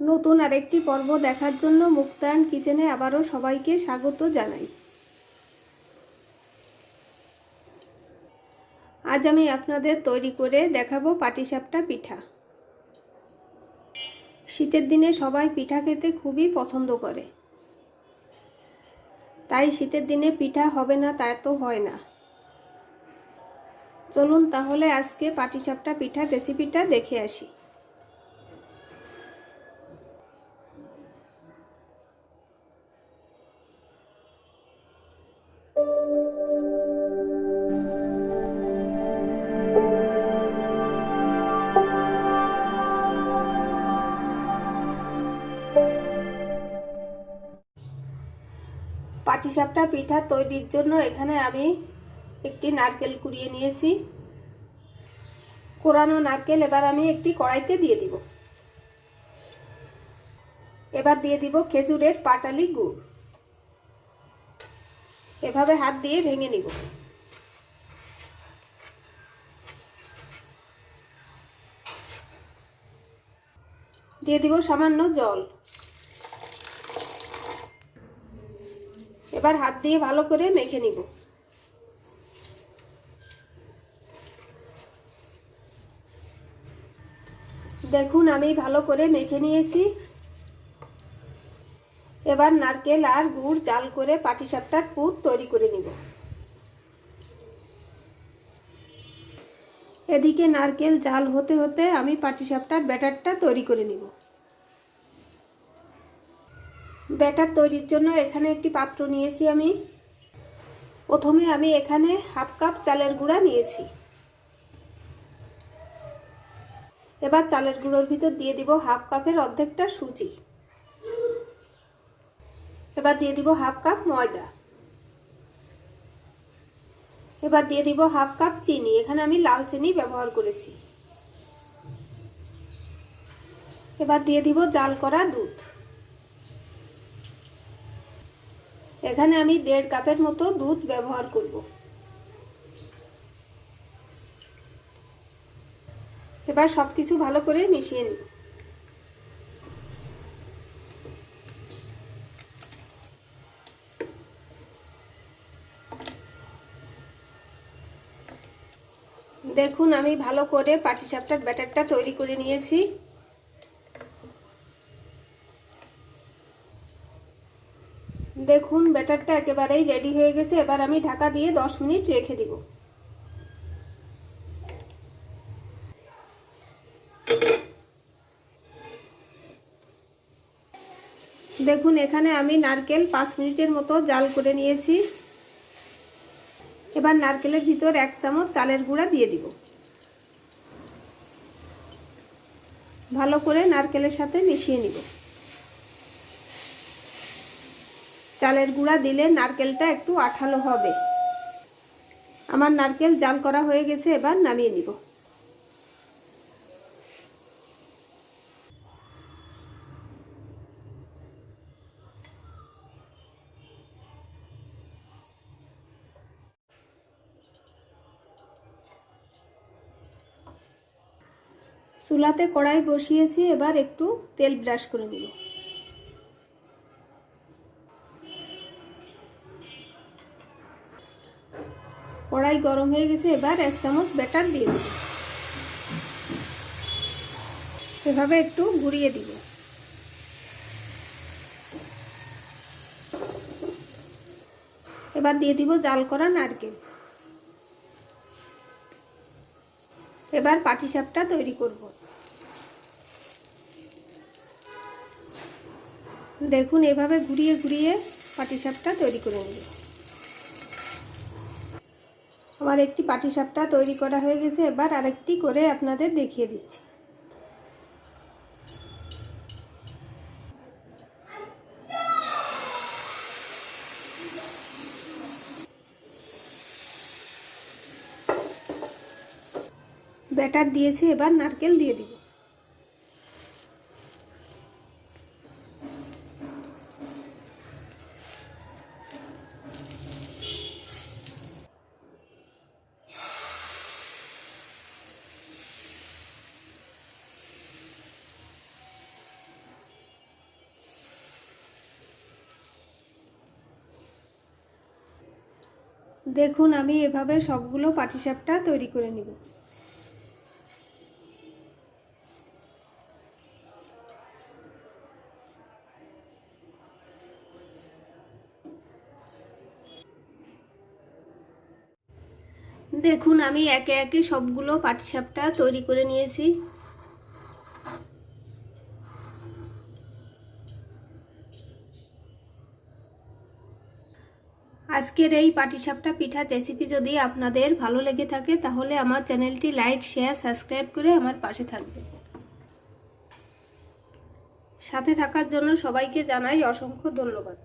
নতুন আরেকটি পর্ব দেখার জন্য মুক্তায়ন কিচেনে আবারও সবাইকে স্বাগত জানাই। আজ আমি আপনাদের তৈরি করে দেখাবো পাটিসাপটা পিঠা। শীতের দিনে সবাই পিঠা খেতে খুবই পছন্দ করে। তাই শীতের দিনে পিঠা হবে না তা তো হয় না। চলুন তাহলে আজকে পাটিসাপটা পিঠার রেসিপিটা দেখে আসি। পাটিসাপটা পিঠা তৈরির জন্য এখানে আমি একটি নারকেল কুড়িয়ে নিয়েছি। কোরানো নারকেল এবার আমি একটি কড়াইতে দিয়ে দিব। এবার দিয়ে দিব খেজুরের পাটালি গুড়। এভাবে হাত দিয়ে ভেঙে নিব। দিয়ে দিব সামান্য জল। এবার হাত দিয়ে ভালো করে মেখে নিব। দেখুন, আমি ভালো করে মেখে নিয়েছি। এবার নারকেল আর গুড় জাল করে পাটিসাপটার পুর তৈরি করে নিব। এদিকে নারকেল জাল হতে হতে আমি পাটিসাপটার ব্যাটারটা তৈরি করে নিব। ব্যাটার তৈরির জন্য এখানে একটি পাত্র নিয়েছি আমি। প্রথমে আমি এখানে হাফ কাপ চালের গুঁড়া নিয়েছি। এবার চালের গুঁড়োর ভিতর দিয়ে দিব হাফ কাপের অর্ধেকটা সুজি। এবার দিয়ে দিব হাফ কাপ ময়দা। এবার দিয়ে দিব হাফ কাপ চিনি, এখানে আমি লাল চিনি ব্যবহার করেছি। এবার দিয়ে দিব জাল করা দুধ। এখানে আমি দেড় কাপের মতো দুধ ব্যবহার করব। এবার সব কিছু ভালো করে মিশিয়ে নিব। দেখুন, আমি ভালো করে পাটিসাপটার ব্যাটারটা তৈরি করে নিয়েছি। দেখুন, ব্যাটারটা একেবারেই রেডি হয়ে গেছে। এবার আমি ঢাকা দিয়ে দশ মিনিট রেখে দিব। দেখুন, এখানে আমি নারকেল পাঁচ মিনিটের মতো জাল করে নিয়েছি। এবার নারকেলের ভিতর এক চামচ চালের গুঁড়া দিয়ে দিব। ভালো করে নারকেলের সাথে মিশিয়ে নিব। চালের গুঁড়া দিলে নারকেলটা একটু আঠালো হবে। আমার নারকেল জাল করা হয়ে গেছে, এবার নামিয়ে নিব। চুলাতে কড়াই বসিয়েছি, এবার একটু তেল ব্রাশ করে নিব। কড়াই গরম হয়ে গেছে, এবার এক চামচ ব্যাটার দিয়ে দেব। এভাবে একটু ঘুরিয়ে দিব। এবার দিয়ে দিব জাল করা নারকেল। এবার পাটিসাপটা তৈরি করব। দেখুন, এভাবে ঘুরিয়ে ঘুরিয়ে পাটিসাপটা তৈরি করে নেব আমার একটি পাটিসাপটা তৈরি করা হয়ে গেছে, এবার আরেকটি করে আপনাদের দেখিয়ে দিচ্ছি। ব্যাটার দিয়েছি, এবার নারকেল দিয়ে দিব। দেখুন, আমি এভাবে সবগুলো পাটিসাপটা তৈরি করে নিব। দেখুন, আমি একে একে সবগুলো পাটিসাপটা তৈরি করে নিয়েছি। আজকের এই পাটিসাপটা পিঠার রেসিপি যদি আপনাদের ভালো লেগে থাকে, তাহলে আমার চ্যানেলটি লাইক শেয়ার সাবস্ক্রাইব করে আমার পাশে থাকবে সাথে থাকার জন্য সবাইকে জানাই অসংখ্য ধন্যবাদ।